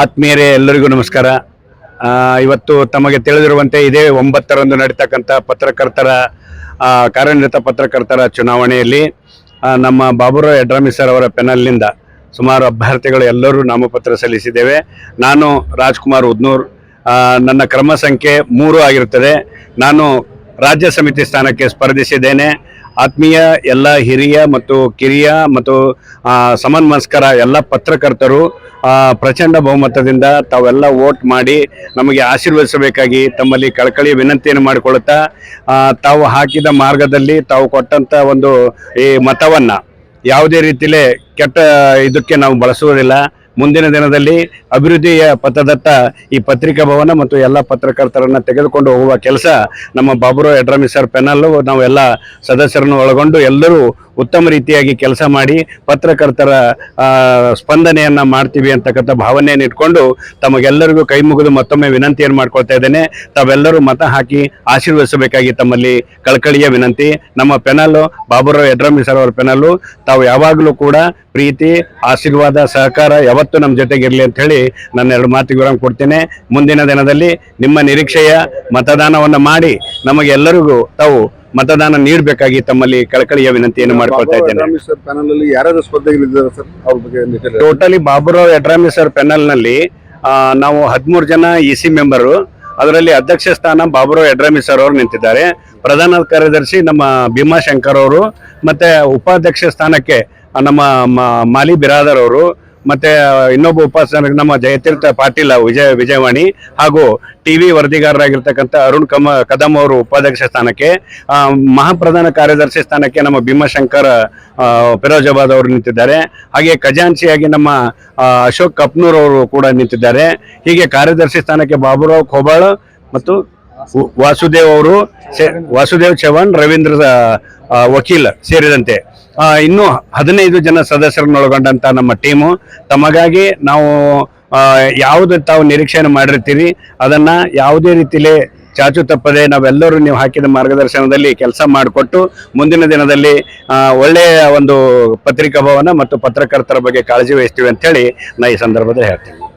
ಆತ್ಮೀಯರೇ, ಎಲ್ಲರಿಗೂ ನಮಸ್ಕಾರ. ಇವತ್ತು ತಮಗೆ ತಿಳಿದಿರುವಂತೆ ಇದೇ ಒಂಬತ್ತರಂದು ನಡೀತಕ್ಕಂಥ ಪತ್ರಕರ್ತರ ಕಾರ್ಯನಿರತ ಪತ್ರಕರ್ತರ ಚುನಾವಣೆಯಲ್ಲಿ ನಮ್ಮ ಬಾಬುರಾವ್ ಯಡ್ರಾಮಿ ಸರ್ ಅವರ ಪೆನಲ್ನಿಂದ ಸುಮಾರು ಅಭ್ಯರ್ಥಿಗಳು ಎಲ್ಲರೂ ನಾಮಪತ್ರ ಸಲ್ಲಿಸಿದ್ದೇವೆ. ನಾನು ರಾಜ್ಕುಮಾರ್ ಉದ್ನೂರ್. ನನ್ನ ಕ್ರಮ ಸಂಖ್ಯೆ ಮೂರು ಆಗಿರುತ್ತದೆ. ನಾನು ರಾಜ್ಯ ಸಮಿತಿ ಸ್ಥಾನಕ್ಕೆ ಸ್ಪರ್ಧಿಸಿದ್ದೇನೆ. ಆತ್ಮೀಯ ಎಲ್ಲ ಹಿರಿಯ ಮತ್ತು ಕಿರಿಯ ಮತ್ತು ಸಮನ್ ಸಮನ್ಮಸ್ಕರ ಎಲ್ಲ ಪತ್ರಕರ್ತರು ಪ್ರಚಂಡ ಬಹುಮತದಿಂದ ತಾವೆಲ್ಲ ವೋಟ್ ಮಾಡಿ ನಮಗೆ ಆಶೀರ್ವದಿಸಬೇಕಾಗಿ ತಮ್ಮಲ್ಲಿ ಕಳಕಳಿ ವಿನಂತಿಯನ್ನು ಮಾಡಿಕೊಳ್ಳುತ್ತಾ ತಾವು ಹಾಕಿದ ಮಾರ್ಗದಲ್ಲಿ ತಾವು ಕೊಟ್ಟಂತ ಒಂದು ಈ ಮತವನ್ನ ಯಾವುದೇ ರೀತಿಯಲ್ಲೇ ಕೆಟ್ಟ ಇದಕ್ಕೆ ನಾವು ಬಳಸುವುದಿಲ್ಲ. ಮುಂದಿನ ದಿನದಲ್ಲಿ ಅಭಿವೃದ್ಧಿಯ ಪಥದತ್ತ ಈ ಪತ್ರಿಕಾ ಭವನ ಮತ್ತು ಎಲ್ಲ ಪತ್ರಕರ್ತರನ್ನ ತೆಗೆದುಕೊಂಡು ಹೋಗುವ ಕೆಲಸ ನಮ್ಮ ಬಾಬುರಾವ್ ಯಡ್ರಾಮಿ ಸರ್ ಪೆನಲ್ಲು, ನಾವೆಲ್ಲ ಸದಸ್ಯರನ್ನು ಒಳಗೊಂಡು ಎಲ್ಲರೂ ಉತ್ತಮ ರೀತಿಯಾಗಿ ಕೆಲಸ ಮಾಡಿ ಪತ್ರಕರ್ತರ ಸ್ಪಂದನೆಯನ್ನು ಮಾಡ್ತೀವಿ ಅಂತಕ್ಕಂಥ ಭಾವನೆಯನ್ನು ಇಟ್ಕೊಂಡು ತಮಗೆಲ್ಲರಿಗೂ ಕೈ ಮುಗಿದು ಮತ್ತೊಮ್ಮೆ ವಿನಂತಿಯನ್ನು ಮಾಡ್ಕೊಳ್ತಾ ಇದ್ದೇನೆ, ತಾವೆಲ್ಲರೂ ಮತ ಹಾಕಿ ಆಶೀರ್ವದಿಸಬೇಕಾಗಿ ತಮ್ಮಲ್ಲಿ ಕಳಕಳಿಯ ವಿನಂತಿ. ನಮ್ಮ ಪೆನಲ್ಲು, ಬಾಬುರಾವ್ ಯಡ್ರಾಮಿ ಸರ್ ಅವರ ಪೆನಲ್ಲು, ತಾವು ಯಾವಾಗಲೂ ಕೂಡ ಪ್ರೀತಿ, ಆಶೀರ್ವಾದ, ಸಹಕಾರ ಯಾವತ್ತೂ ನಮ್ಮ ಜೊತೆಗಿರಲಿ ಅಂತ ಹೇಳಿ ನನ್ನ ಎರಡು ಮಾತಿಗೆ ವಿರಾಮ ಕೊಡ್ತೇನೆ. ಮುಂದಿನ ದಿನದಲ್ಲಿ ನಿಮ್ಮ ನಿರೀಕ್ಷೆಯ ಮತದಾನವನ್ನು ಮಾಡಿ ನಮಗೆಲ್ಲರಿಗೂ ತಾವು ಮತದಾನ ನೀಡಬೇಕಾಗಿ ತಮ್ಮಲ್ಲಿ ಕಳಕಳಿಯ ವಿನಂತಿಯನ್ನು ಮಾಡಿಕೊಳ್ತಾ ಇದ್ದೇನೆ. ಟೋಟಲಿ ಬಾಬುರಾವ್ ಯಡ್ರಾಮಿ ಸರ್ ಪ್ಯಾನಲ್ನಲ್ಲಿ ನಾವು ಹದಿಮೂರು ಜನ ಇ ಸಿ ಮೆಂಬರು ಅದರಲ್ಲಿ ಅಧ್ಯಕ್ಷ ಸ್ಥಾನ ಬಾಬುರಾವ್ ಎಡ್ರಾಮಿ ಸರ್ ಅವರು ನಿಂತಿದ್ದಾರೆ. ಪ್ರಧಾನ ಕಾರ್ಯದರ್ಶಿ ನಮ್ಮ ಭೀಮಾಶಂಕರ್ ಅವರು ಮತ್ತೆ ಉಪಾಧ್ಯಕ್ಷ ಸ್ಥಾನಕ್ಕೆ ನಮ್ಮ ಮಾಲಿ ಬಿರಾದರ್ ಅವರು ಮತ್ತೆ ಇನ್ನೊಬ್ಬ ಉಪಾಸಕ ನಮ್ಮ ಜಯತೀರ್ಥ ಪಾಟೀಲ್ ವಿಜಯ, ವಿಜಯವಾಣಿ ಹಾಗೂ ಟಿವಿ ವರದಿಗಾರರಾಗಿರ್ತಕ್ಕಂಥ ಅರುಣ್ ಕಮ ಕದಂ ಅವರು ಉಪಾಧ್ಯಕ್ಷ ಸ್ಥಾನಕ್ಕೆ ಮಹಾಪ್ರಧಾನ ಕಾರ್ಯದರ್ಶಿ ಸ್ಥಾನಕ್ಕೆ ನಮ್ಮ ಭೀಮಶಂಕರ್ ಫಿರೋಜಾಬಾದ್ ಅವರು ನಿಂತಿದ್ದಾರೆ. ಹಾಗೆ ಖಜಾಂಚಿಯಾಗಿ ನಮ್ಮ ಅಶೋಕ್ ಕಪ್ನೂರ್ ಅವರು ಕೂಡ ನಿಂತಿದ್ದಾರೆ. ಹೀಗೆ ಕಾರ್ಯದರ್ಶಿ ಸ್ಥಾನಕ್ಕೆ ಬಾಬುರಾವ್ ಖೋಬಾಳ್ ಮತ್ತು ವ- ವಾಸುದೇವ್ ಅವರು ವಾಸುದೇವ್ ಚವಾಣ್ ರವೀಂದ್ರ ವಕೀಲ್ ಸೇರಿದಂತೆ. ಇನ್ನೂ ಹದಿನೈದು ಜನ ಸದಸ್ಯರನ್ನೊಳಗೊಂಡಂತ ನಮ್ಮ ಟೀಮು. ತಮಗಾಗಿ ನಾವು ಯಾವುದು ತಾವು ನಿರೀಕ್ಷೆಯನ್ನು ಮಾಡಿರ್ತೀರಿ, ಅದನ್ನ ಯಾವುದೇ ರೀತಿಲೇ ಚಾಚು ತಪ್ಪದೆ ನಾವೆಲ್ಲರೂ ನೀವು ಹಾಕಿದ ಮಾರ್ಗದರ್ಶನದಲ್ಲಿ ಕೆಲಸ ಮಾಡಿಕೊಟ್ಟು ಮುಂದಿನ ದಿನದಲ್ಲಿ ಒಳ್ಳೆಯ ಒಂದು ಪತ್ರಿಕಾ ಭವನ ಮತ್ತು ಪತ್ರಕರ್ತರ ಬಗ್ಗೆ ಕಾಳಜಿ ವಹಿಸ್ತೀವಿ ಅಂತ ಹೇಳಿ ನಾ ಈ ಸಂದರ್ಭದಲ್ಲಿ ಹೇಳ್ತೀನಿ.